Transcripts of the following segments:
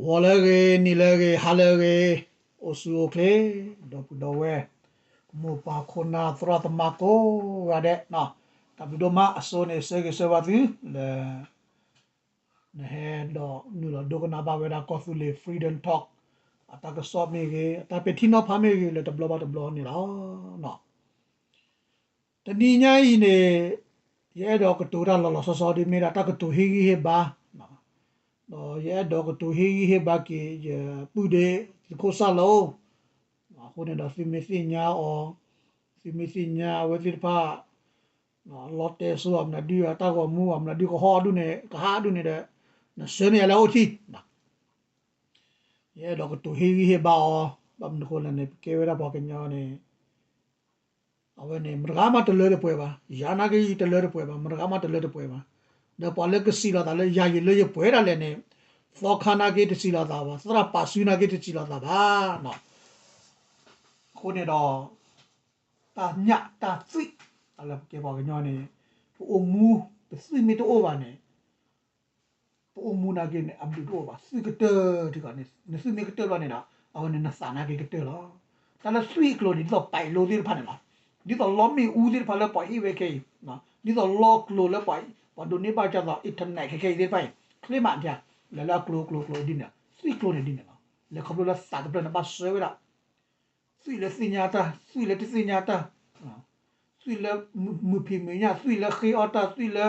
ဝါလေကေနီလေကေဟာလေကေအိုဆူအိုကလေဒေါ်ပူဒေါ်ဝဲမောပါခုနာသရတ်မကိုရတဲ့နော်တပူဒမအစိုးနေစေကေစေဝတိလေနေတော့နူလာဒိုကနာပါဝဲတာကော်ဖီလေ freedom talk အတကစောမေကေအတပတိနောဖာမေကေလေတဘလဘတဘလနေလားနော်တဏိညာဤနေရဲတော့ကတူရလောလောဆောဆောဒီမေတာတကတူဟီဟီဘာနော်တော့ ရဲတော့ကတူဟီဟီဘာကေပူဒေကိုဆာလောအခုနေတော့စီမစီညာအောစီမစီညာဝဲတိပါနော်လော်တဲဆိုအမနာဒီအတာကိုမူအမနာဒီကိုဟောဒုနေကဟာဒုနေတဲ့နစနေလောတီနော်ရဲတော့ကတူဟီဟီဘာအောဘမ်နခိုလနေကေဝရဘောကညောနေအဝနေမရဂမတလဲပွဲပါယာနာကြီးတလဲပွဲပါမရဂမတလဲပွဲပါ ဒါပေါ်လက်ကစီလာတယ်ယာရီလေပွဲရလဲနေသောခနာကေတစီလာတာပါသရပါဆွီနာကေတစီလာတာပါနော်ခုနေတော့တာညတာသိအလကေဘောကညောနေအမူပစီမီတိုဘာနေပိုမူနာကေနေအဘဒိုဘာစီကတဒီကနေနစီမီကတလောနေတာအဝနေနစာနာကေကတလောတလဆွီကလိုဒီတော့ပိုင်လိုဒီဖာနေလားဒီတော့လောမီဦးဒီဖာလပိုင်ဟိဝေကေနော်ဒီတော့လောကလိုလပိုင် ပဒိုနေပါချာတော့အင်တာနက်ခေခေဒီပိုင်ခလိမန်ပြလာလာကလိုကလိုကလိုဒီနေဆွီကလိုနေဒီနေနော်လေခဘလိုလာစာတပလနပါဆွေဝလာဆွီလေစညာတာဆွီလေတစညာတာဆွီလေမူဖီမညာဆွီလေခေအော်တာဆွီလေ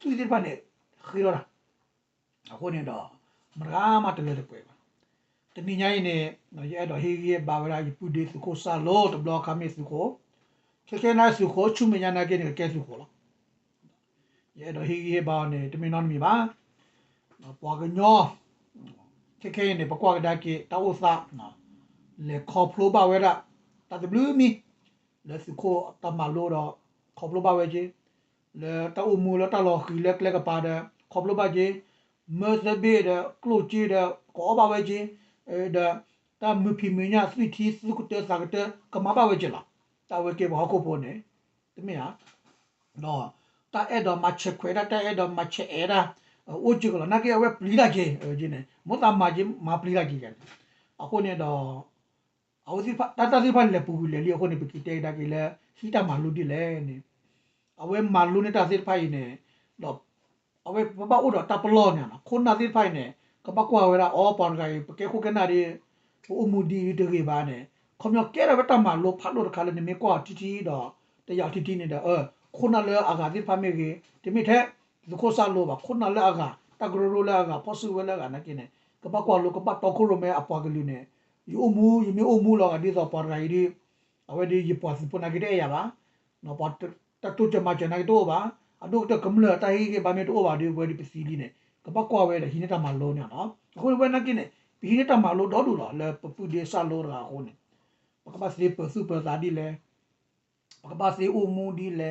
ဆွီဒီပါနေခေရောလားအခုနေတော့မရာမတလဲတဲ့ပွဲပါတနင်္ဂနွေနေ့နော်ရဲ့တော့ဟေးရဲ့ဘာဝရာပူဒီစုကိုဆာလို့တဘလကမစ်စုကိုခေခေနာစုကိုချုမညာနာကေနေကဲစုကိုလား ရဲ့တော့ဟေးရဲ့ဘာနေတမင်နော်မီပါနော်ပွားကညောခေခေနေပကွာကဒါကေတောက်စာနော်လေခေါပလိုဘာဝရာတတဘလူမီလေစုကိုတမလို့တော့ခေါပလိုဘာဝဲကြီးလေတောက်မူလတလောခီလက်ကလက်ကပါတဲ့ခေါပလိုဘာကြီးမစဘေဒကလိုချီဒကောဘာဝဲချင်းအဲဒါတာမဖီမညာစဝီတီစုကတစာကတကမဘာဝဲချလာတာဝဲကေဘောကိုပေါ်နေတမယာနော်တာအဲ့တော့မချက်ခွဲတာတဲ့အဲ့တော့မချက်အဲ့ဒါအိုချီကလနာကေဝဲပလီလာကေဂျင်းနေမတာ မဂျင်းမပလီလာကေကန်အခုနေတော့အော်ဒီဖတာတာဒီဖလေပူလေလီအခုနေပကီတေတာကေလေဟီတာမလူဒီလေနေအဝဲမလူနေတာစစ်ဖိုင်နေတော့အဝဲဘဘဥဒတာပလောညာနာခုနာတိဖိုင်နေကပကွာဝဲရာအောပန်ဂိုင်ပကေခုကနာဒီဥမူဒီတကေပါနေခမကဲရဝတမလို့ဖတ်လို့ခါလည်းနေမကွာတီတီတော့တရားတီတီနေတာအဲ ခုနာလဲအာဂါတိဖာမေကြီးဒီမိတဲ့ဒီကိုစားလို့ပါခုနာလဲအာဂါတဂရရိုလဲအာဂါပေါ်ဆူဝဲလဲအာဂါနကိနေကပကွာလို့ကပတော့ခုရမဲအပွားကလေးနေယူမူယူမီအမူလောကဒီတော့ပေါ်ဂိုင်ဒီအဝဲဒီယပွားစပနာကိတဲ့ရပါနော်ပတ်တတူချမချနိုင်တော့ပါအဒုတ်တကမလတိုင်ကေဘာမေတိုဘာဒီဝဲဒီပစီလီနေကပကွာဝဲလေဟိနေတာမလုံးညာနော်အခုဝဲနကိနေဟိနေတာမလုံးတော့ဒူလားလေပပူဒီဆာလိုရာဟိုနေပကပစီပစုပစာဒီလေပကပစီအူမူဒီလေ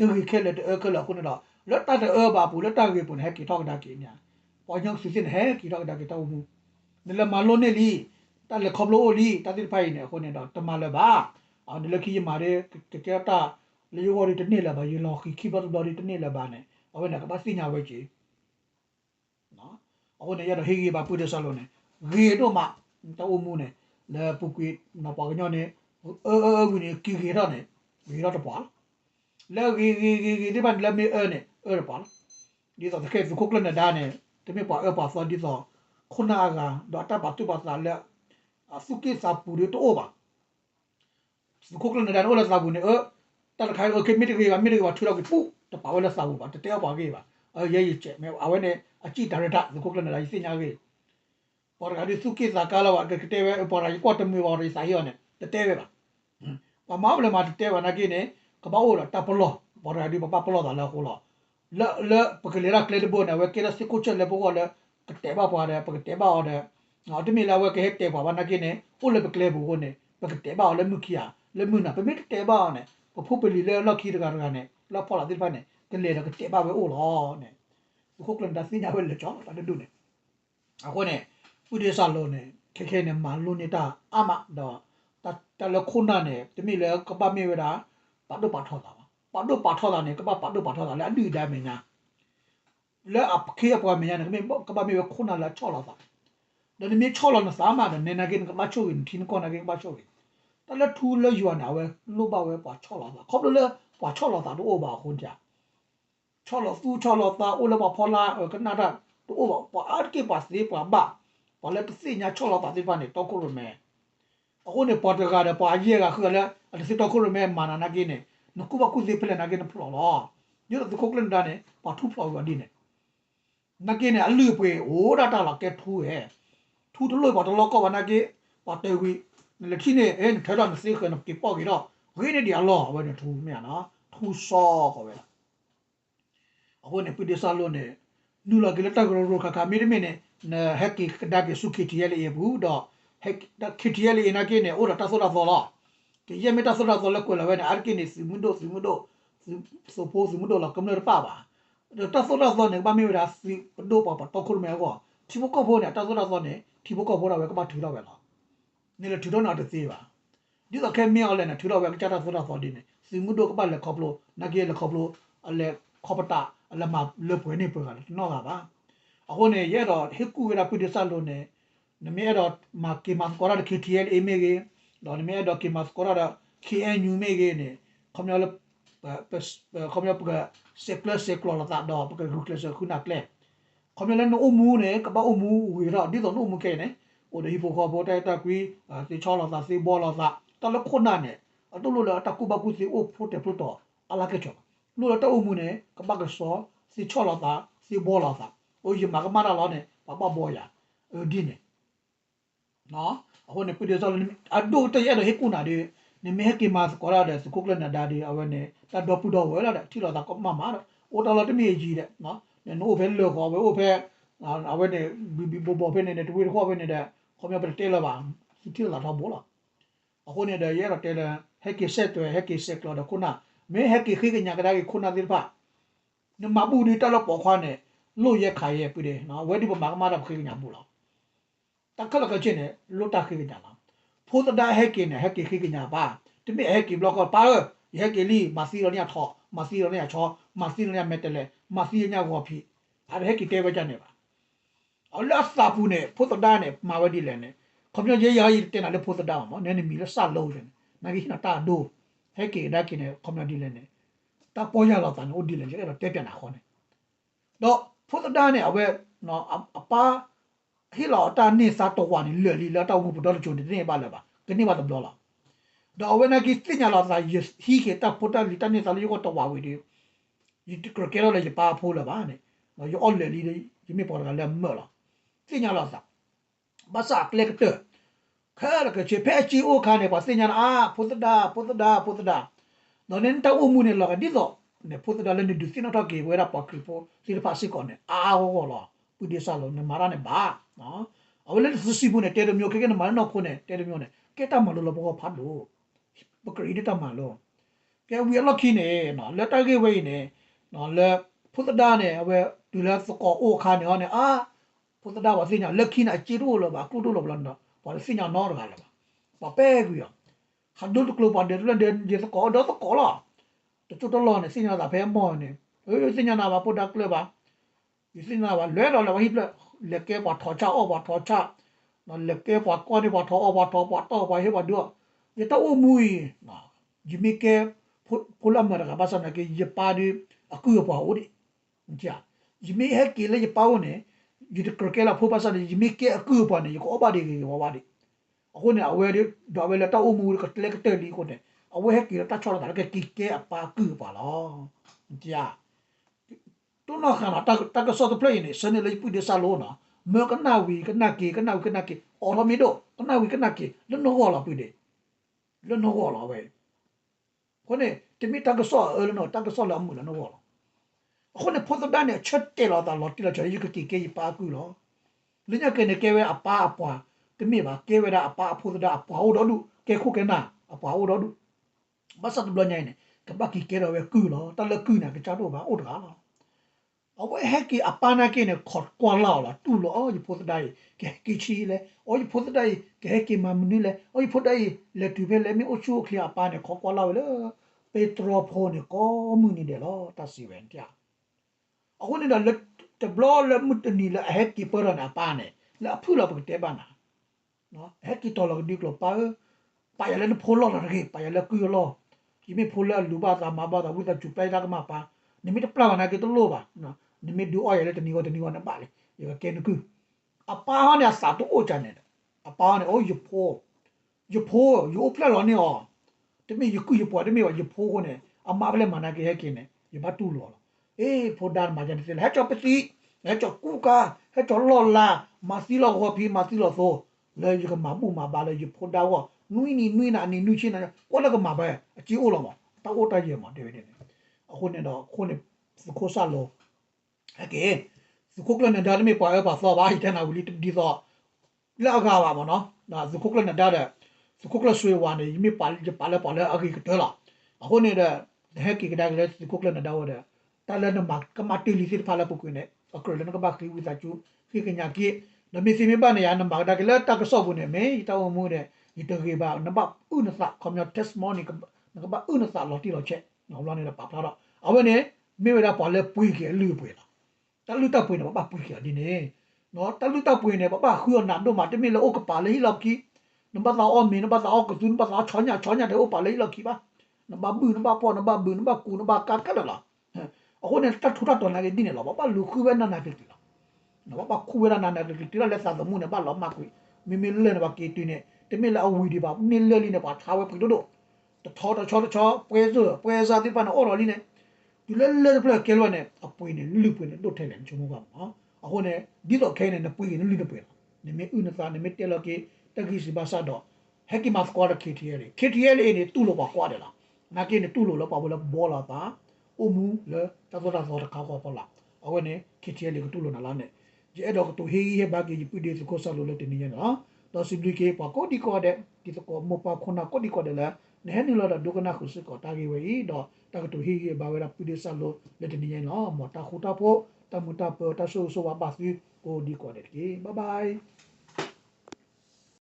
နေကေကေရာပိုလေပူကွီနာပူဒီဆာလိုနေအပိုလီနာအမီလာလည်းနေပါခေါ်လေနေတာလည်းကအေဇေလာတော့မို့ဒူရတရတာဘာနာကိနေအေဇေလာပါအပေါ်လကတော့ဘာသာနာကိတဲ့ခေါပလိုလေအဝဲတူမူဒီနေခိုးနေနေအတဘောဝဲပါတမဝဲပါခုနေတော့နော်ကချနာကေလော်ခီအလူအပွေနာကေလော်အစီစီလာကပေါ်နာကေနေလော်ဝဲလတာကေဝဲနေလော်ဘာသာပေါ်ကညောနေတူခိခဲလက်တဲခလခုနေတော့လက်တတဲ့အဘာပူလက်တကေပုန်ဟဲကီထောက်တာကေညာပေါ်ညောစီစီဟဲကီထောက်တာကေတောက်မှုနေလမလုံးနေလီတလက်ခဘလိုလီတတိဖိုင်နေခုနေတော့တမလည်းပါအော်ဒီလက်ခီမာရဲကကတာလေယောရီတနေ့လည်းပါရေလော်ခီခိဘတ်ဘလော်ရီတနေ့လည်းပါနေအဝဲနေကပါစီညာဝဲကြီးအခုနေရတော့ဟေးကြီးပါပူတဲ့ဆလုံးနေဂေတော့မှတော့မှုနေလေပုကွေနပါကညောနေအဲအဲဂူနေကီဂေတော့နေဂေတော့တော့ပါ လေဂေဂေဂေဂေဒီပါလက်မေအဲနေအဲတော့ပါဒီတော့တကယ်ခုကလနဲ့ဒါနေတမေပါအပါစောဒီတော့ခုနာကတော့တပတ်တူပါလာလေ စုကိစာပူရတော့ပါစုခုကလနဒန်အိုလာစာဘူးနေအတတခိုင်โอเคမိတကေကမိတကေကထူတော့ကပူတပါဝဲလာစာဘူးပါတတဲပါကေပါအဲရဲရဲချက်မဲအဝဲနဲ့အကြည့်ဒါရတာစုခုကလနဒန်စညာကေပေါ်ကဒီစုကိစာကလာဝကကတဲဝဲပေါ်ရာကွတ်တမီဝါရီစာယောနဲ့တတဲဝဲပါပမာဘလမာတတဲဝနာကေနေ ကပောလာတပလောပေါ်ရာဒီပပပလောဒါလာခိုလာလလပကလေရာကလေဘောနဝဲကေရစကုချက်လေဘောလာကတဲပါပွားတယ်ပကတဲပါအော်တယ်နော်တမီလာဝဲကေဟက်တဲပါဘာနာကေနေအိုလေပကလေဘောနေပကတဲပါလေမူခီယာလေမူနာပမေတဲပါနဲ့ပဖုပလီလေလောက်ခီတကာတကာနဲ့လောက်ပေါ်လာတိဖာနဲ့ကလေတော့ကတဲပါဝဲအိုလောနဲ့ခုကလန်ဒါစညာဝဲလေချောတာဒုနေအခုနဲ့ဥဒေဆာလုံးနဲ့ခေခေနဲ့မန်လုံးနေတာအမတော့တတလခုနာနဲ့တမီလေကပမေဝတာ ပတ်တော့ပတ်ထောတာပါတော့ပတ်ထောတာနဲ့ကပပတ်တော့ပတ်ထောတာလေအလူဒါမင်းညာလေအပခေအပွားမင်းညာကမေကပမေဝခုနာလာချောလာတာဒါနေမြေချောလာနစာမတဲ့နေနာကင်ကမချိုရင်ထင်းကောနာကင်ကမချိုရင်တလထူလယူနာဝဲလုဘဝဲပွာချောလာတာခေါပလလေပွာချောလာတာတော့ဘာခွန်ကြချောလာသူချောလာတာအိုလဘဖောလာကနာတာတော့ဘာပွာအတ်ကေပါစီပွာဘာဘာလဲပစီညာချောလာတာဒီပါနေတော့ကိုရမဲ အခုနေပေါ်တကားပွာရဲကခရလဲအဲ့စစ်တော့ကိုရမဲမာနာနာကင်းနေနကုဘကုစီဖလဲနာကင်းဖလောလာညတော့ခုကလန်ဒါနေပါထူဖလောကဒီနေနာကင်းနေအလူပွေဟိုးဒတာလာကဲထူရဲ့ထူတလို့ပါတော့ကောနာကေပါတေဝီလက်ချိနေအဲထဲတော့မစိခနကေပေါ့ကြီးတော့ဝင်းနေဒီအလောဝဲနေထူမြန်နော်ထူစောကောပဲအခုနေပိဒဆာလုံးနေနူလာကလတာဂရောခါခါမီရမင်းနေဟက်ကီဒါကေစုခီတီယလေဘူးတော့ ဟက်ဒါခီတီယလေနာကေနေအိုရတာဆိုလာသောလာကေယမေတာဆိုလာသောလာကိုလာဝဲနေအာကေနေစီမွန်ဒိုစီမွန်ဒိုဆိုပိုစီမွန်ဒိုလာကမ္နရပါပါတာဆိုလာသောနေဘာမီရာစီဒိုပါပါတော့ခုမဲကောတီဘကောဖို့နေတာဆိုလာသောနေတီဘကောဖို့တာဝဲကမထူတော့ဝဲလားနေလေထူတော့နာတသေးပါဒီတော့ခဲမြောက်လဲနေထူတော့ဝဲကြတာဆိုလာသောဒီနေစီမွန်ဒိုကပါလေခေါပလိုနကေလေခေါပလိုအလေခေါပတာအလမလေပွေနေပွေကလည်းနော်ပါပါအခုနေရတော့ဟစ်ကူရပိဒဆာလို့နေ နမေတော့မကေမကောရာ KTL အမေကေတော့နမေတော့ကေမကောရာ KNU မေကေနေခမရလခမရပကစက်ပလစက်ကလောတာတော့ပကရုကလစခုနတ်လေခမရလနအမှုနေကပအမှုဝေရဒီတော့နအမှုကေနေဟိုဒီဖို့ခေါ်ပေါ်တိုက်တက်ပြီးသေချောလောတာသေဘောလောတာတလခုနာနေအတူလိုတကူဘကူစီအိုဖို့တဲ့ပတော့အလာကေချောလူတော့အမှုနေကပကစောသေချောလောတာသေဘောလောတာဟိုယမကမရလောနေပပဘောရဒီနေ ထီတော့တာကမမတော့အိုတော်တော်တမီကြီးတဲ့နော်နေနိုဘဲလောခေါ်ဝဲအိုဖဲအဝနေဘီဘီဘောဘောဖဲနေတဲ့တွေ့ခေါ်ဖဲနေတဲ့ခေါ်မြပတဲလာပါထီလာတော့ဘောလာအခုနေတဲ့ရတဲ့ဟက်ကေဆက်တွေဟက်ကေဆက်လောတော့ခုနမဲဟက်ကေခိကညာကဒါခုနဒီပါနမဘူးဒီတလပေါ်ခွားနေလို့ရက်ခါရဲ့ပြတယ်နော်ဝဲဒီပမာကမာတော့ခိညာဘူးလားတခါလကချင်းနဲ့လွတ်တာခိညာလားဖိုးတဒါဟက်ကင်း နဲ့ဟက်ကခိညာပါတမိဟက်ကဘလော့ကပါရဟက်ကလီမစီရောညထောမစီရောညချောမစီရောညမက်တလေမစီညဝဖီအဲ့ဟက်ကတဲဝကြနေပါအလတ်စာပူနဲ့ဖိုးတဒါနဲ့မာဝဒီလည်းနဲ့ခမရရရတင်လာလေဖိုးတဒါမှာနဲနေမီလစလုံးတယ်နာဂိနာတာဒိုဟက်ကဒါကိနဲ့ခမရဒီလည်းနဲ့တာပေါ်ရလာတာနော်ဒီလည်းကျတော့တဲပြန်တာခေါ်နေတော့ဖုတ်တာနဲ့အဝဲနော်အပါ ဟီလာတာနေစာတော့ဝါနေလေလီလာတော့ဘူးတော့ချုံနေပါလားပါကနေပါတော့လားတော့အဝဲနာကိစညာလာစာယဟီကေတာပုတာလီတနေစာလီကိုတော့ဝါဝေဒီဒီကရကေရောလေပါဖိုးလာပါနဲ့နော်ယောလေလီဒီမေပေါ်ကလည်းမလားစညာလာစာဘာစာကလက်တော့ခါရကချေဖဲချီအိုခါနေပါစညာအာဖုတ်တာဖုတ်တာဖုတ်တာနော်နင်တောအမှုနေလောကဒီတော့ ne puta dale ne dusina ta ke wera pa kripo ti pa si kone a ho ho la pu de sa lo ne mara ne ba no awle su si bu ne te de myo ke ke ne ma no ko ne te de myo ne ke ta ma lo lo bo pha lo ba kri de ta ma lo ke wi lo ki ne no le ta ke we ne no le puta da ne awe du la so ko o kha ne ne a puta da wa si nya le ki na chi ro lo ba ku do lo ba no ba si nya no ga la ba ba pe gu yo ha do lo ba de de de ko do ko la တူတော်လောနဲ့စင်ညာတာဘဲမော်နေဟိုစင်ညာနာပါပို့တာကလပါ ဒီစင်ညာပါလွဲတော်လည်းဝိပလက်ကဲပါထောချအောပါထောချနော်လက်ကဲပါကောဒီပါထောအောပါထောပါတော့ပါဟေပါဒူရတော့အမူီနော်ဂျမီကဲဖုလမရကဘာစနာကေရပါဒီအခုရပါဦးဒီကြာဂျမီဟက်ကလေရပါဦးနေဒီကရကဲလာဖိုးပါစနေဂျမီကဲအခုပါနေကိုအပါဒီကိုဝါဒီအခုနေအဝဲဒီဒါပဲလက်တော့အမှုကတလက်ကတဲ့ဒီကိုတဲ့အဝဲကီတာချောလာကကိကေအပါကူပါလားကြာ တုနခနာတကတကဆော့တပလေးနေစနေလေးပူဒီဆာလိုနာမေကနာဝီကနာကေကနာကနာကေအော်ရမီဒိုကနာဝီကနာကေလနောဝလာပူဒီလနောဝလာပဲခုနေတမီတကဆော့အလနောတကဆော့လာမှုလနောဝလာခုနေဖို့တဲ့နဲ့ချက်တဲလာတာလော်တီလာချေယူကတိကေပါကူလောလညကနေကေဝဲအပါအပွားတမီပါကေဝဲတာအပါအဖို့တဲ့အပွားဟိုတော့လူကေခုကေနာအပွားဟိုတော့လူမဆတ်ဘလညိုင်းနေကဘကီကေတော့ဝဲကူလောတလကူနာကချတော့ပါဥဒကာလော အဝဲဟက်ကီအပါနာကေနေခေါ်ကွာလာလာတူလောအော်ဒီဖို့တဲ့ကေကီချီလေအော်ဒီဖို့တဲ့ကေကီမမနီလေအော်ဒီဖို့တဲ့လေတူပဲလေမီအချိုခလီအပါနေခေါ်ကွာလာလေပေထရိုဖိုနေကောမူနီတယ်လောတစီဝန်တျာအခုနေတာလက်တဘလောလက်မတနီလက်ဟက်ကီပရနာပါနေလက်ဖူလာပကတဲ့ပါနာနော်ဟက်ကီတော်လဒီကလပါပါရလည်းဖိုးလောလာကေပါရလည်းကူလော ဒီမေဖိုးလာလူပါတာမပါတာဝိတချူပိုင်တာကမပါနိမိတပလာနာကေတလို့ပါနော်နိမိဒူအော်ရလည်းတနီကိုတနီကိုနပါလေရကဲနကူအပါဟနဲ့စာတူအိုချန်နေအပါနဲ့အိုယဖိုးယဖိုးယိုပလာလောနေအော်တမေယကူယပေါ်တမေယဖိုးကိုနေအမပလက်မနာကေဟက်ကင်းနေယဘတူလောအေးဖိုဒါမာဂျန်တယ်ဟဲ့ချပစီဟဲ့ချကူကာဟဲ့ချလောလာမစီလောဟောဖီမစီလောဆိုလေယကမဘူမပါလေယဖိုဒါဝနွိနီနွိနာနီနွိချင်းနာကိုလကမပဲအကြီးအိုလောမတောတိုင်ရမှာတယ်တယ်အခုနေတော့ခုနေခိုးဆလော ဟဲ့ကေစခုကလနဲ့ဒါလည်းမပါရပါသောပါဟိတနာဝလီဒီသောလောက်ကားပါမနော်ဒါစခုကလနဲ့ဒါတဲ့စခုကလဆွေဝါနေမိပါလပါလပါလအခိကတလာအခုနေတဲ့ဟဲ့ကေကဒါကလည်းစခုကလနဲ့ဒါဝတဲ့တလည်းနမကမတီလီစစ်ဖာလာပုကွနဲ့အခရလနကဘခီဝီတာချူခိကညာကိနမစီမပါနေရနမဒါကလည်းတကဆော့ဘူးနေမေတောင်းမှုတဲ့ဒီတကေပါနဘဥနသကွန်မြူတက်စမောနီကနကဘဥနသလော်တီလောချက်နော်လောနေတာပါပါတော့အဝနေမေဝဒါပါလဲပွေးကေလူပွေလား တလူတပ်ပွေးနေပါပွေးကေဒီနေနော်တလူတပ်ပွေးနေပါပါခူရနန်တို့မှာတမီလောကပါလေလောက်ကြီးနဘသာအော်မီနဘသာအော်ကဇွန်းဘသာချောညာချောညာတဲ့ပါလေလောက်ကြီးပါနဘဘူးနဘပေါ်နဘဘူးနဘကူနဘကကလာအခုနေတထူတော်နာလေဒီနေလောပါလူခူပဲနာနာတိတိလားနော်ပါခူပဲနာနာတိတိလက်စားသမုန်ပါလောမကွေမီမီလဲနဘကေတီနေတမီလာအဝီဒီပါနင်းလဲလေးနေပါထားဝဲပြတို့တော့တထောတချောတချောပွဲစွပွဲစားတိပါနော်အော်တော်လေးနေ ဒီလဲလဲဖလက်ကဲလွနဲ့အပွေနေလူပွေနေတို့ထဲတယ်ချုံမကမှာအခုနေဒီတော့ခဲနေနပွေနေလူနပွေနေမေဥနသာနေမေတဲလကေတကိစီဘာစာတော့ဟက်ကီမတ်ကွာခေတီရဲခေတီရဲလေးနေတူလို့ပါကွာတယ်လားနာကေနေတူလို့လောပါဘလဘောလာတာအမှုလေတသောတာသောတခါခေါ်ပေါ်လာအခုနေခေတီရဲလေးကတူလို့နာလားနဲ့ဒီအဲ့တော့တူဟေးဟေးဘာကေပီဒီကိုဆာလို့လေတင်နေနော်တော့စီဘလီကေပါကိုဒီကောတဲ့ဒီတော့မပါခုနာကိုဒီကောတဲ့လား နေဟန်နီလာဒုကနာခုစကောတာဂေဝေတော့တကတူဟီဟီဘာဝရာပိဒဆာလိုလက်တနီနော်မတာခုတာဖို့တမတာပေါ်တဆူဆိုဝါပါစီကိုဒီကောတဲ့ကေဘိုင်ဘိုင်